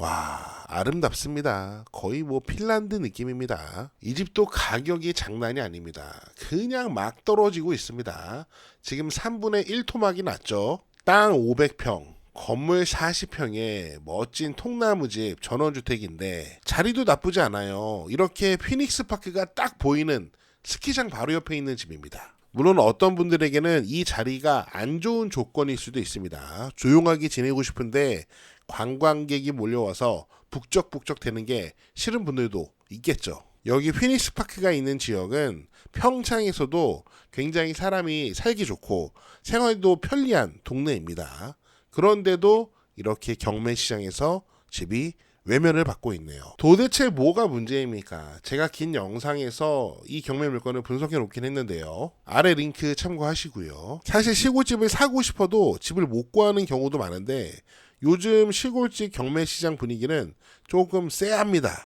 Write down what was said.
와, 아름답습니다. 거의 뭐 핀란드 느낌입니다. 이 집도 가격이 장난이 아닙니다. 그냥 막 떨어지고 있습니다. 지금 3분의 1토막이 났죠. 땅 500평. 건물 40평에 멋진 통나무집 전원주택인데 자리도 나쁘지 않아요. 이렇게 피닉스 파크가 딱 보이는 스키장 바로 옆에 있는 집입니다. 물론 어떤 분들에게는 이 자리가 안 좋은 조건일 수도 있습니다. 조용하게 지내고 싶은데 관광객이 몰려와서 북적북적 되는 게 싫은 분들도 있겠죠. 여기 피닉스 파크가 있는 지역은 평창에서도 굉장히 사람이 살기 좋고 생활도 편리한 동네입니다. 그런데도 이렇게 경매 시장에서 집이 외면을 받고 있네요. 도대체 뭐가 문제입니까? 제가 긴 영상에서 이 경매 물건을 분석해 놓긴 했는데요. 아래 링크 참고하시고요. 사실 시골집을 사고 싶어도 집을 못 구하는 경우도 많은데 요즘 시골집 경매 시장 분위기는 조금 쎄합니다.